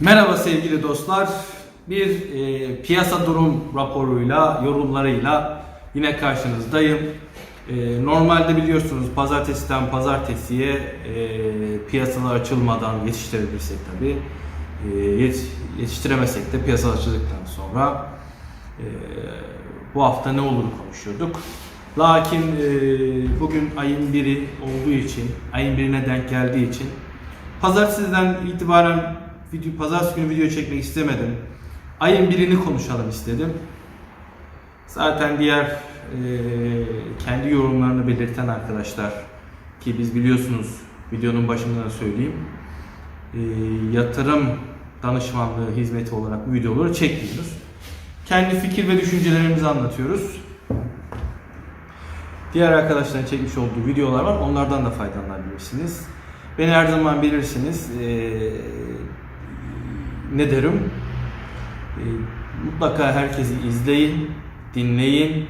Merhaba sevgili dostlar. Bir e, piyasa durum raporuyla, yorumlarıyla yine karşınızdayım. E, normalde biliyorsunuz pazartesiden pazartesiye e, piyasalar açılmadan yetiştirebilirsek tabi yetiştiremesek de piyasa açıldıktan sonra e, bu hafta ne olur konuşuyorduk. Lakin e, bugün ayın biri olduğu için, ayın birine denk geldiği için Pazartesiden itibaren video, pazartesi günü video çekmek istemedim. Ayın birini konuşalım istedim. Zaten diğer e, kendi yorumlarını belirten arkadaşlar ki biz biliyorsunuz videonun başından söyleyeyim e, yatırım danışmanlığı hizmeti olarak bu videoları çekmiyoruz. Kendi fikir ve düşüncelerimizi anlatıyoruz. Diğer arkadaşların çekmiş olduğu videolar var. Onlardan da faydalanabilirsiniz. Beni her zaman bilirsiniz. Ee, ne derim? Ee, mutlaka herkesi izleyin, dinleyin.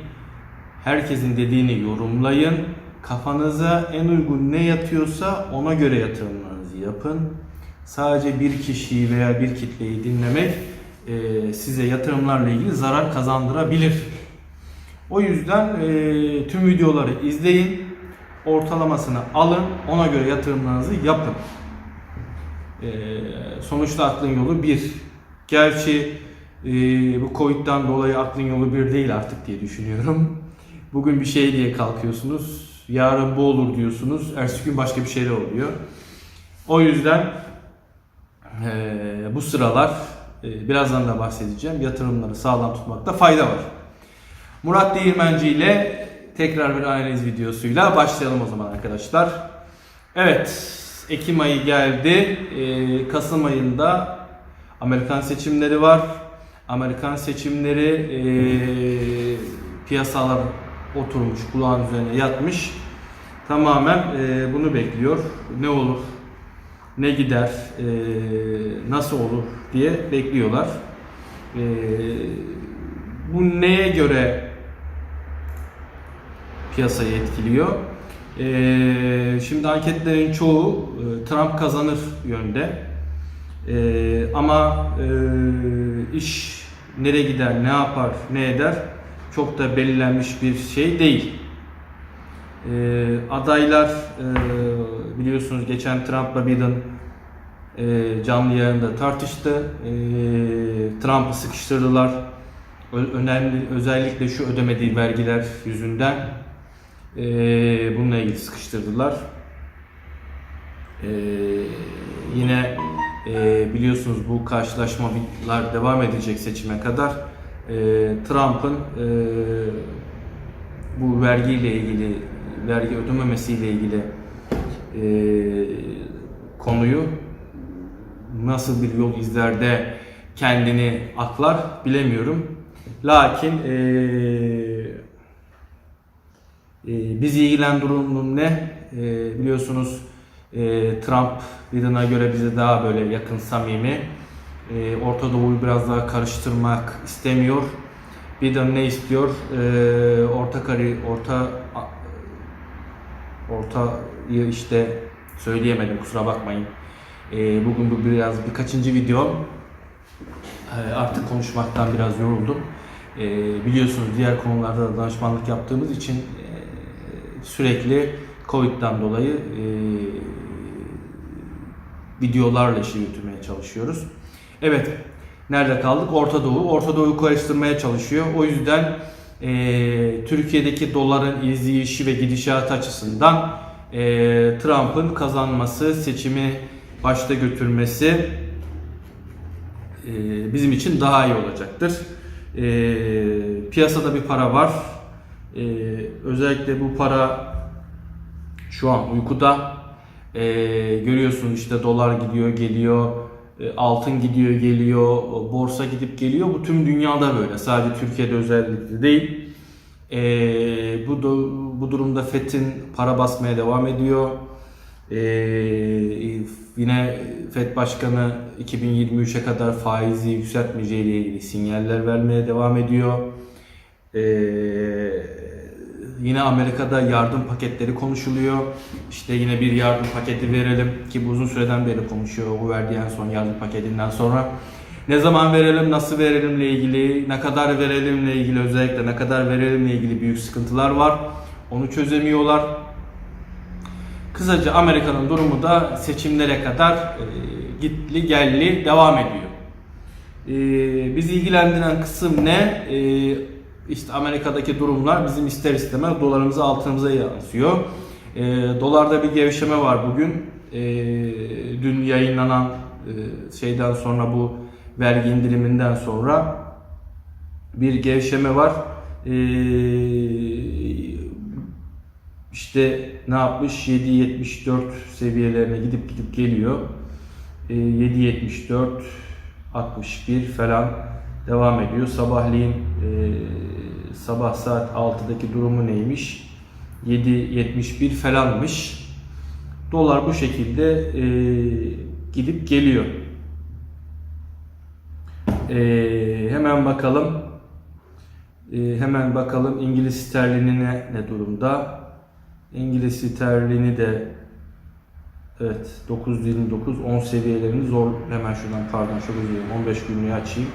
Herkesin dediğini yorumlayın. Kafanıza en uygun ne yatıyorsa ona göre yatırımlarınızı yapın. Sadece bir kişiyi veya bir kitleyi dinlemek e, size yatırımlarla ilgili zarar kazandırabilir. O yüzden e, tüm videoları izleyin ortalamasını alın, ona göre yatırımlarınızı yapın. Ee, sonuçta aklın yolu bir. Gerçi e, bu Covid'den dolayı aklın yolu bir değil artık diye düşünüyorum. Bugün bir şey diye kalkıyorsunuz, yarın bu olur diyorsunuz, ertesi gün başka bir şeyler oluyor. O yüzden e, bu sıralar e, birazdan da bahsedeceğim yatırımları sağlam tutmakta fayda var. Murat Değirmenci ile tekrar bir analiz videosuyla başlayalım o zaman arkadaşlar. Evet, Ekim ayı geldi. Ee, Kasım ayında Amerikan seçimleri var. Amerikan seçimleri e, piyasalar oturmuş, kulağın üzerine yatmış. Tamamen e, bunu bekliyor. Ne olur, ne gider, e, nasıl olur diye bekliyorlar. E, bu neye göre piyasayı etkiliyor. Ee, şimdi anketlerin çoğu e, Trump kazanır yönde. Ee, ama e, iş nereye gider, ne yapar, ne eder çok da belirlenmiş bir şey değil. Ee, adaylar e, biliyorsunuz geçen Trump'la Biden e, canlı yayında tartıştı. E, Trump'ı sıkıştırdılar. Ö- önemli özellikle şu ödemediği vergiler yüzünden e, bununla ilgili sıkıştırdılar. E, yine e, biliyorsunuz bu karşılaşmalar devam edecek seçime kadar. E, Trump'ın e, bu vergiyle ilgili, vergi ödememesiyle ilgili e, konuyu nasıl bir yol izler de kendini aklar bilemiyorum. Lakin eee e, bizi ilgilen durumun ne? E, biliyorsunuz e, Trump Biden'a göre bize daha böyle yakın, samimi. E, Orta Doğu'yu biraz daha karıştırmak istemiyor. Biden ne istiyor? E, orta kari, orta ortayı işte söyleyemedim kusura bakmayın. E, bugün bu biraz birkaçıncı video. E, artık konuşmaktan biraz yoruldum. E, biliyorsunuz diğer konularda da danışmanlık yaptığımız için sürekli Covid'den dolayı e, videolarla işi yürütmeye çalışıyoruz. Evet, nerede kaldık? Orta Doğu. Orta Doğu'yu karıştırmaya çalışıyor. O yüzden e, Türkiye'deki doların izleyişi ve gidişat açısından e, Trump'ın kazanması, seçimi başta götürmesi e, bizim için daha iyi olacaktır. E, piyasada bir para var. E, özellikle bu para şu an uykuda. E, görüyorsunuz işte dolar gidiyor geliyor, e, altın gidiyor geliyor, borsa gidip geliyor. Bu tüm dünyada böyle. Sadece Türkiye'de özellikle değil. E, bu bu durumda FED'in para basmaya devam ediyor. E, yine FED Başkanı 2023'e kadar faizi yükseltmeyeceği ile ilgili sinyaller vermeye devam ediyor. E, yine Amerika'da yardım paketleri konuşuluyor. İşte yine bir yardım paketi verelim ki bu uzun süreden beri konuşuyor bu verdiği en son yardım paketinden sonra. Ne zaman verelim, nasıl verelimle ilgili, ne kadar verelimle ilgili özellikle ne kadar verelimle ilgili büyük sıkıntılar var. Onu çözemiyorlar. Kısaca Amerika'nın durumu da seçimlere kadar e, gitli gelli devam ediyor. E, bizi ilgilendiren kısım ne? E, işte Amerika'daki durumlar bizim ister istemez dolarımıza altınımıza yansıyor. E, dolarda bir gevşeme var bugün. E, dün yayınlanan e, şeyden sonra bu vergi indiriminden sonra bir gevşeme var. E, işte ne yapmış? 7.74 seviyelerine gidip gidip geliyor. E, 7.74 61 falan devam ediyor. Sabahleyin e, sabah saat 6'daki durumu neymiş? 7.71 falanmış. Dolar bu şekilde e, gidip geliyor. E, hemen bakalım. E, hemen bakalım İngiliz sterlini ne, durumda? İngiliz sterlini de Evet 929 10 seviyelerini zor hemen şuradan pardon özür dilerim 15 günlüğü açayım.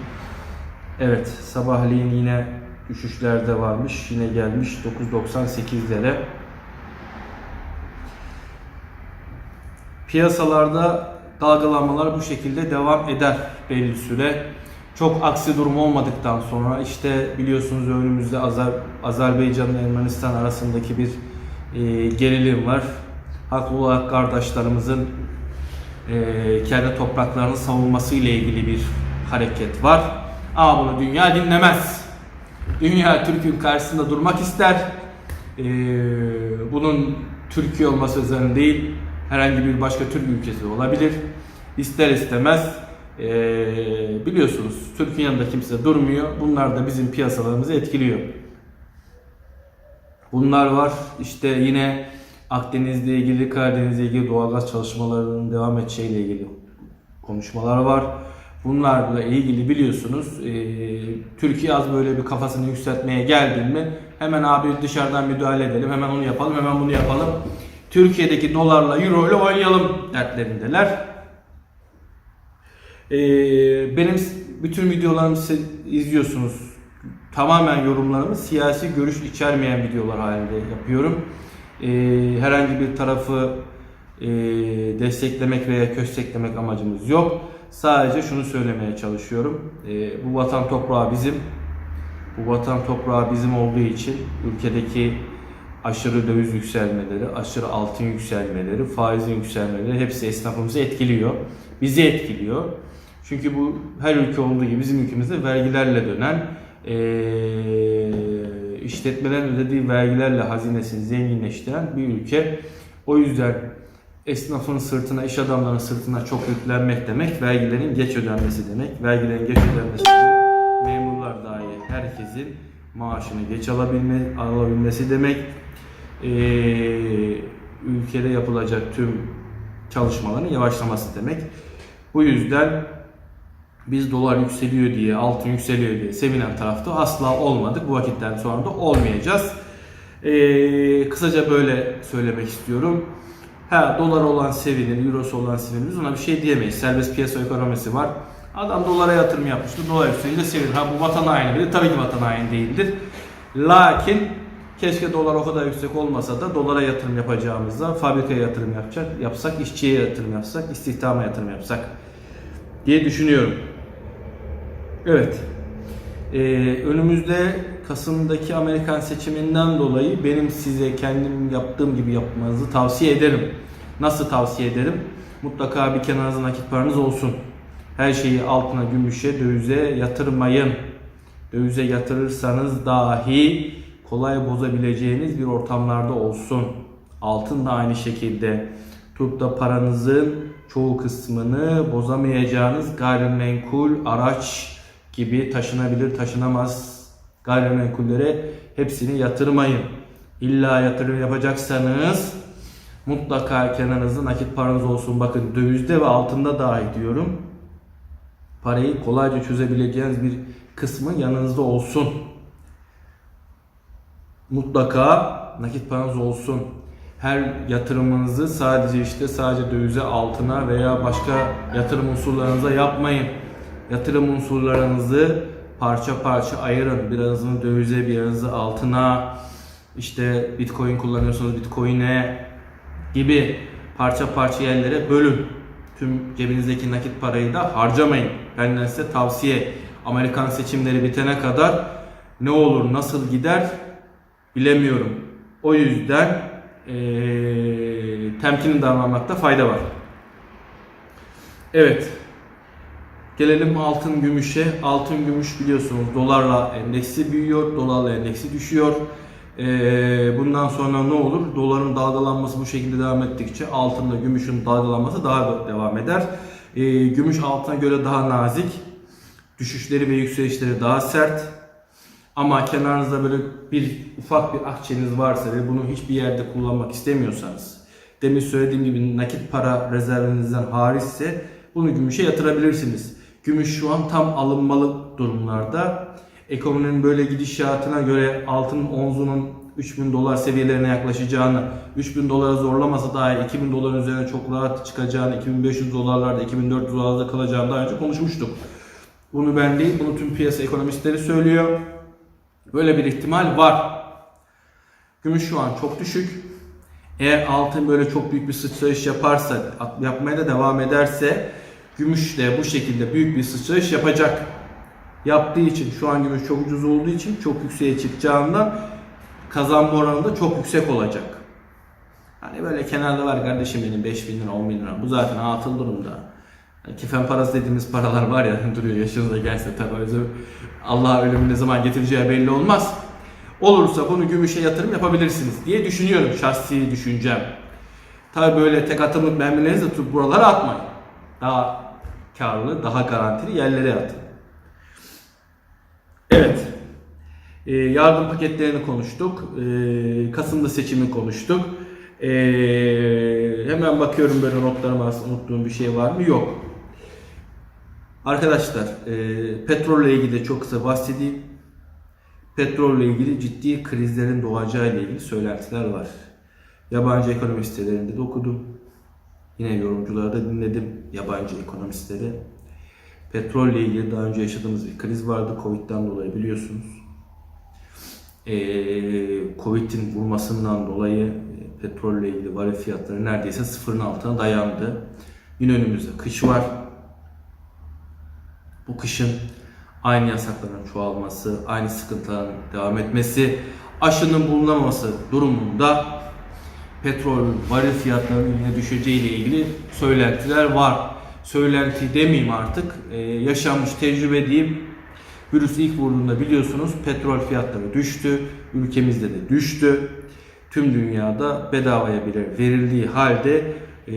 Evet sabahleyin yine düşüşlerde varmış yine gelmiş 998'lere. Piyasalarda dalgalanmalar bu şekilde devam eder belli süre. Çok aksi durum olmadıktan sonra işte biliyorsunuz önümüzde Azer Azerbaycan ile Ermenistan arasındaki bir e, gerilim var haklı olarak kardeşlerimizin e, kendi topraklarını savunması ile ilgili bir hareket var. Ama bunu dünya dinlemez. Dünya Türk'ün karşısında durmak ister. E, bunun Türkiye olması üzerine değil, herhangi bir başka Türk ülkesi olabilir. İster istemez e, biliyorsunuz Türk'ün yanında kimse durmuyor. Bunlar da bizim piyasalarımızı etkiliyor. Bunlar var. İşte yine Akdeniz'le ilgili, Karadeniz'le ilgili doğalgaz çalışmalarının devam edeceğiyle ilgili konuşmalar var. Bunlarla ilgili biliyorsunuz e, Türkiye az böyle bir kafasını yükseltmeye geldin mi hemen abi dışarıdan müdahale edelim, hemen onu yapalım, hemen bunu yapalım. Türkiye'deki dolarla, euro ile oynayalım dertlerindeler. E, benim bütün videolarımı izliyorsunuz. Tamamen yorumlarımı siyasi görüş içermeyen videolar halinde yapıyorum e, herhangi bir tarafı e, desteklemek veya kösteklemek amacımız yok. Sadece şunu söylemeye çalışıyorum. E, bu vatan toprağı bizim. Bu vatan toprağı bizim olduğu için ülkedeki aşırı döviz yükselmeleri, aşırı altın yükselmeleri, faizin yükselmeleri hepsi esnafımızı etkiliyor. Bizi etkiliyor. Çünkü bu her ülke olduğu gibi bizim ülkemizde vergilerle dönen eee işletmelerin ödediği vergilerle hazinesini zenginleştiren bir ülke. O yüzden esnafın sırtına, iş adamlarının sırtına çok yüklenmek demek, vergilerin geç ödenmesi demek. Vergilerin geç ödenmesi demek, memurlar dahi herkesin maaşını geç alabilme, alabilmesi demek. Ee, ülkede yapılacak tüm çalışmaların yavaşlaması demek. Bu yüzden biz dolar yükseliyor diye, altın yükseliyor diye sevinen tarafta asla olmadık. Bu vakitten sonra da olmayacağız. Ee, kısaca böyle söylemek istiyorum. Ha dolar olan sevinir, eurosu olan sevinir. Ona bir şey diyemeyiz. Serbest piyasa ekonomisi var. Adam dolara yatırım yapmıştı. Dolar yükselince sevinir. Ha bu vatan haini midir? Tabii ki vatan haini değildir. Lakin keşke dolar o kadar yüksek olmasa da dolara yatırım yapacağımızda fabrikaya yatırım yapacak, yapsak, işçiye yatırım yapsak, istihdama yatırım yapsak diye düşünüyorum. Evet. Ee, önümüzde Kasım'daki Amerikan seçiminden dolayı benim size kendim yaptığım gibi yapmanızı tavsiye ederim. Nasıl tavsiye ederim? Mutlaka bir kenarınızda nakit paranız olsun. Her şeyi altına, gümüşe, dövize yatırmayın. Dövize yatırırsanız dahi kolay bozabileceğiniz bir ortamlarda olsun. Altın da aynı şekilde. Tutup da paranızın çoğu kısmını bozamayacağınız gayrimenkul araç gibi taşınabilir taşınamaz gayrimenkullere hepsini yatırmayın. İlla yatırım yapacaksanız mutlaka kenarınızda nakit paranız olsun. Bakın dövizde ve altında dahi diyorum. Parayı kolayca çözebileceğiniz bir kısmı yanınızda olsun. mutlaka nakit paranız olsun. Her yatırımınızı sadece işte sadece dövize altına veya başka yatırım unsurlarınıza yapmayın. Yatırım unsurlarınızı parça parça ayırın. Birazını dövize, birazını altına, işte bitcoin kullanıyorsanız bitcoin'e gibi parça parça yerlere bölün. Tüm cebinizdeki nakit parayı da harcamayın. Benden size tavsiye. Amerikan seçimleri bitene kadar ne olur nasıl gider bilemiyorum. O yüzden eee temkinli davranmakta fayda var. Evet. Gelelim altın gümüşe. Altın gümüş biliyorsunuz dolarla endeksi büyüyor, dolarla endeksi düşüyor. Ee, bundan sonra ne olur? Doların dalgalanması bu şekilde devam ettikçe altında gümüşün dalgalanması daha da devam eder. Ee, gümüş altına göre daha nazik, düşüşleri ve yükselişleri daha sert. Ama kenarınızda böyle bir ufak bir akçeniz varsa ve bunu hiçbir yerde kullanmak istemiyorsanız, demin söylediğim gibi nakit para rezervinizden hariçse bunu gümüşe yatırabilirsiniz. Gümüş şu an tam alınmalı durumlarda. Ekonominin böyle gidişatına göre altının onzunun 3000 dolar seviyelerine yaklaşacağını, 3000 dolara zorlamasa dahi 2000 doların üzerine çok rahat çıkacağını, 2500 dolarlarda, 2400 dolarda kalacağını daha önce konuşmuştuk. Bunu ben değil, bunu tüm piyasa ekonomistleri söylüyor. Böyle bir ihtimal var. Gümüş şu an çok düşük. Eğer altın böyle çok büyük bir sıçrayış yaparsa, yapmaya da devam ederse gümüş de bu şekilde büyük bir sıçrayış yapacak. Yaptığı için şu an gümüş çok ucuz olduğu için çok yükseğe çıkacağından kazanma oranı da çok yüksek olacak. Hani böyle kenarda var kardeşim benim 5 bin lira 10 bin lira bu zaten atıl durumda. Yani kefen parası dediğimiz paralar var ya duruyor yaşınıza gelse tabi Allah ölümü ne zaman getireceği belli olmaz. Olursa bunu gümüşe yatırım yapabilirsiniz diye düşünüyorum şahsi düşüncem. Tabi böyle tek atımlık mermilerinizi tutup buralara atmayın. Daha karlı, daha garantili yerlere atın. Evet. Ee, yardım paketlerini konuştuk. Ee, Kasım'da seçimi konuştuk. Ee, hemen bakıyorum böyle notlarıma unuttuğum bir şey var mı? Yok. Arkadaşlar, e, petrolle ilgili çok kısa bahsedeyim. Petrolle ilgili ciddi krizlerin doğacağı ile ilgili söylentiler var. Yabancı ekonomi sitelerinde de okudum. Yine yorumcuları da dinledim yabancı ekonomistleri. Petrolle ilgili daha önce yaşadığımız bir kriz vardı Covid'den dolayı biliyorsunuz. Ee, Covid'in vurmasından dolayı e, petrolle ilgili varil fiyatları neredeyse sıfırın altına dayandı. Yine önümüzde kış var. Bu kışın aynı yasakların çoğalması, aynı sıkıntıların devam etmesi, aşının bulunamaması durumunda petrol varil fiyatlarının yine düşeceği ile ilgili söylentiler var. Söylenti demeyeyim artık, ee, yaşanmış tecrübe diyeyim. Virüs ilk vurduğunda biliyorsunuz petrol fiyatları düştü, ülkemizde de düştü. Tüm dünyada bedavaya bile verildiği halde e,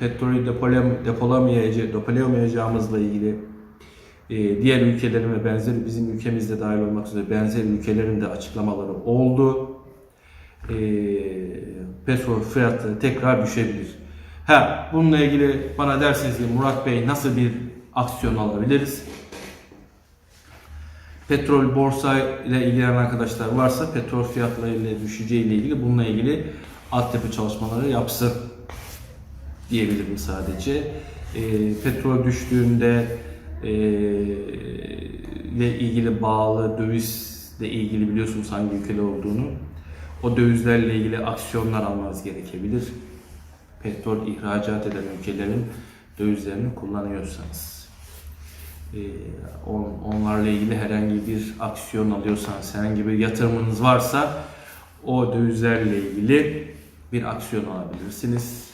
petrolü depolam, depolamayacağımızla depolayamayacağımızla ilgili e, diğer ülkelerin ve benzeri bizim ülkemizde dahil olmak üzere benzer ülkelerin de açıklamaları oldu. E, petrol fiyatları tekrar düşebilir. Ha, bununla ilgili bana derseniz ki Murat Bey nasıl bir aksiyon alabiliriz? Petrol borsa ile ilgilenen arkadaşlar varsa petrol fiyatları ile düşeceği ile ilgili bununla ilgili altyapı çalışmaları yapsın diyebilirim sadece. E, petrol düştüğünde e, ile ilgili bağlı dövizle ilgili biliyorsunuz hangi ülkede olduğunu. O dövizlerle ilgili aksiyonlar almanız gerekebilir. Petrol ihracat eden ülkelerin dövizlerini kullanıyorsanız. Ee, on, onlarla ilgili herhangi bir aksiyon alıyorsanız, herhangi bir yatırımınız varsa o dövizlerle ilgili bir aksiyon alabilirsiniz.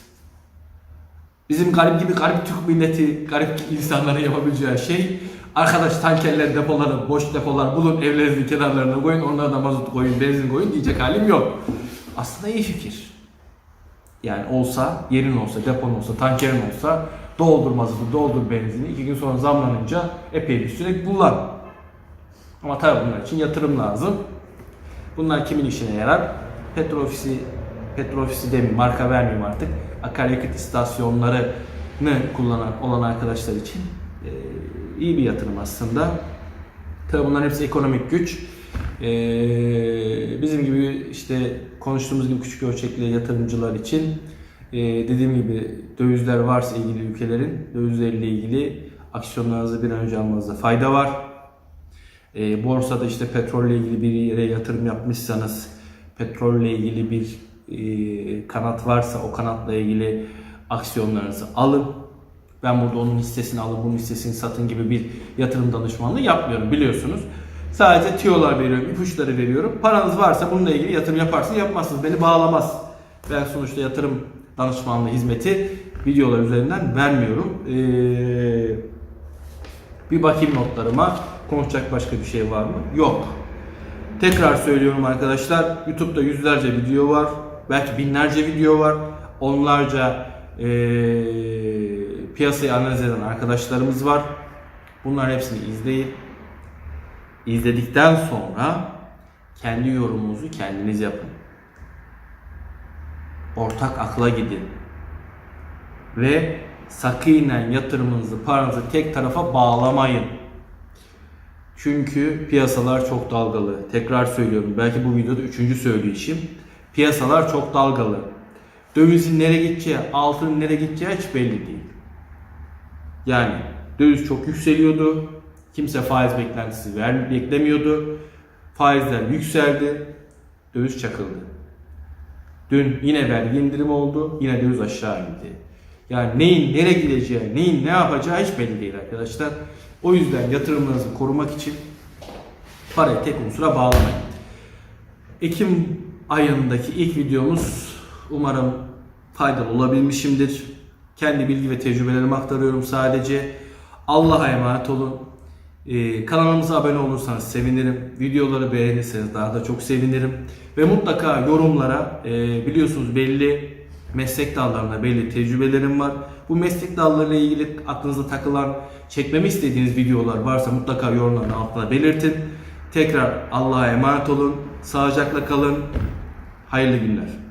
Bizim garip gibi garip Türk milleti, garip insanların yapabileceği şey arkadaş tankerler, depoları, boş depolar bulun evlerinizin kenarlarına koyun, onlara da mazot koyun, benzin koyun diyecek halim yok. Aslında iyi fikir. Yani olsa, yerin olsa, depon olsa, tankerin olsa doldur mazotu, doldur benzini. iki gün sonra zamlanınca epey bir süre kullan. Ama tabii bunlar için yatırım lazım. Bunlar kimin işine yarar? Petrol ofisi, petrol ofisi demeyeyim, marka vermeyeyim artık. Akaryakıt istasyonlarını kullanan olan arkadaşlar için iyi bir yatırım aslında. Tabii bunların hepsi ekonomik güç. Ee, bizim gibi işte konuştuğumuz gibi küçük ölçekli yatırımcılar için e, dediğim gibi dövizler varsa ilgili ülkelerin dövizlerle ilgili aksiyonlarınızı bir an önce almanızda fayda var. E, borsada işte petrolle ilgili bir yere yatırım yapmışsanız petrolle ilgili bir e, kanat varsa o kanatla ilgili aksiyonlarınızı alın. Ben burada onun hissesini alın, bunun hissesini satın gibi bir yatırım danışmanlığı yapmıyorum biliyorsunuz. Sadece tiyolar veriyorum, ipuçları veriyorum. Paranız varsa bununla ilgili yatırım yaparsınız, yapmazsınız. Beni bağlamaz. Ben sonuçta yatırım danışmanlığı hizmeti videolar üzerinden vermiyorum. Eee bir bakayım notlarıma. Konuşacak başka bir şey var mı? Yok. Tekrar söylüyorum arkadaşlar. YouTube'da yüzlerce video var. Belki binlerce video var. Onlarca eee, piyasayı analiz eden arkadaşlarımız var. Bunların hepsini izleyin. İzledikten sonra kendi yorumunuzu kendiniz yapın. Ortak akla gidin ve sakinen yatırımınızı, paranızı tek tarafa bağlamayın. Çünkü piyasalar çok dalgalı. Tekrar söylüyorum. Belki bu videoda üçüncü söyleyişim. Piyasalar çok dalgalı. Dövizin nereye gideceği, altının nereye gideceği hiç belli değil. Yani döviz çok yükseliyordu. Kimse faiz beklentisi ver, beklemiyordu. Faizler yükseldi. Döviz çakıldı. Dün yine vergi indirim oldu. Yine döviz aşağı indi. Yani neyin nereye gideceği, neyin ne yapacağı hiç belli değil arkadaşlar. O yüzden yatırımlarınızı korumak için parayı tek unsura bağlamayın. Ekim ayındaki ilk videomuz umarım faydalı olabilmişimdir. Kendi bilgi ve tecrübelerimi aktarıyorum sadece. Allah'a emanet olun. Ee, kanalımıza abone olursanız sevinirim. Videoları beğenirseniz daha da çok sevinirim. Ve mutlaka yorumlara e, biliyorsunuz belli meslek dallarında belli tecrübelerim var. Bu meslek dallarıyla ilgili aklınıza takılan, çekmemi istediğiniz videolar varsa mutlaka yorumların altına belirtin. Tekrar Allah'a emanet olun. Sağlıcakla kalın. Hayırlı günler.